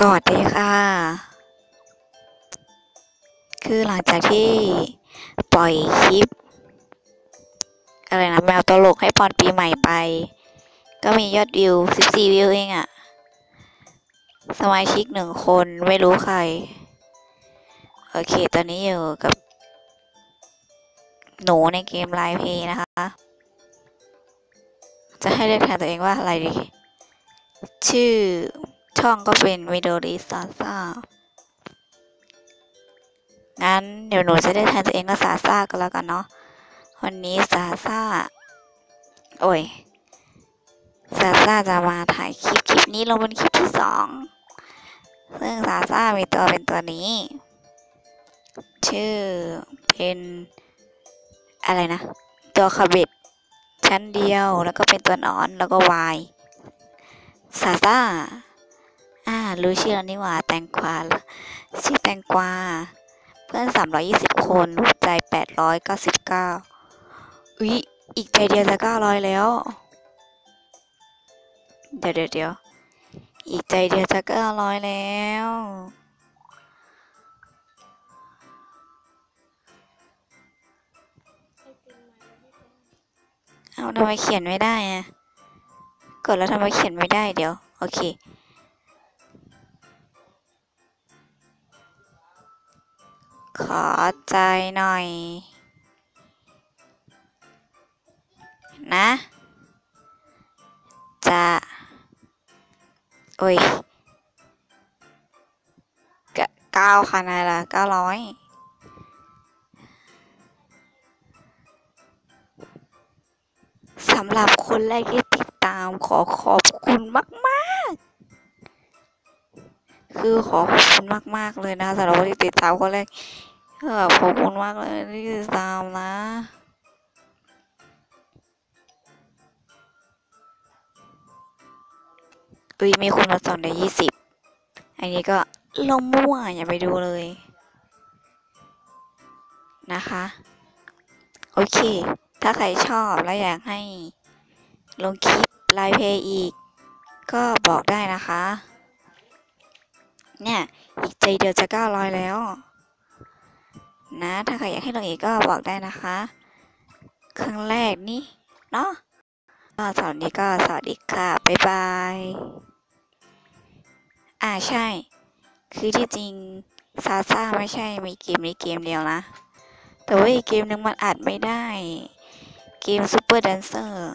สวัสดีค่ะ คือหลังจากที่ปล่อยคลิป อะไรนะ แมวตลกให้พรปีใหม่ไป ก็มียอดวิว 14 วิวเองอะสมาชิกหนึ่งคนไม่รู้ใคร โอเค ตอนนี้อยู่กับ หนูในเกมไลฟ์เพย์นะคะ จะให้เรียกแทนตัวเองว่าอะไรดี ชื่อ ช่องก็เป็นวิดีโอริซาซ่างั้นเดี๋ยวหนูจะได้แทนตัวเองก็ซาซ่าก็แล้วกันเนาะวันนี้ซาซ่า โอ้ยซาซ่าจะมาถ่ายคลิปคลิปนี้ลงเป็นคลิปที่สองซึ่งซาซ่ามีตัวเป็นตัวนี้ ชื่อเป็นอะไรนะ ตัวคาบ็ดชั้นเดียวแล้วก็เป็นตัวนอนแล้วก็วายซาซ่า รู้ชื่อแล้วนี่หว่าแตงกวาชื่อแตงกวาเพื่อนสามร้อยี่สิบคนหัวใจแปดร้อยเก้าสิบเก้าอุ๊ย อีกใจเดียวจะเก้าร้อยแล้ว เดี๋ยวเดี๋ยวเดี๋ยวอีกใจเดียวจะเก้าร้อยแล้วเอาทำไมเขียนไม่ได้อะกดแล้วทำไมเขียนไม่ได้เดี๋ยว โอเค ขอใจหน่อย นะ จะ โอ้ยเกเก้าคะแนนละเก้าร้อยสำหรับคนแรกที่ติดตามขอขอบคุณมาก ๆ คือขอขอบคุณมาก ๆ เลยนะสำหรับคนที่ติดตามคนแรกขอบคุณมากเลยที่ติดตามนะอุ้ยมีคนมาสอนในยี่สิบอันนี้ก็ลงมั่วอย่าไปดูเลย นะคะ โอเค ถ้าใครชอบและอยากให้ลงคลิปไลฟ์เพย์อีก ก็บอกได้นะคะ เนี่ย อีกใจเดียวจะเก้าร้อยแล้ว นะ ถ้าใครอยากให้ลงอีกก็บอกได้นะคะ ครั้งแรกนี่เนาะก็สำหรับวันนี้ก็สวัสดีค่ะ บ๊ายบาย อ่าใช่ คือที่จริงซาซ่าไม่ใช่มีเกมนี้เกมเดียวนะ แต่ว่าอีกเกมหนึ่งมันอัดไม่ได้ เกมซูเปอร์แดนเซอร์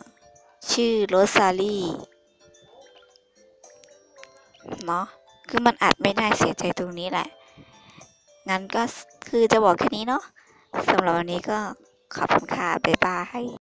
ชื่อโรซารี่เนาะ คือมันอัดไม่ได้เสียใจตรงนี้แหละ งั้นก็คือจะบอกแค่นี้เนาะสำหรับวันนี้ก็ขอบคุณค่ะบ๊ายบาย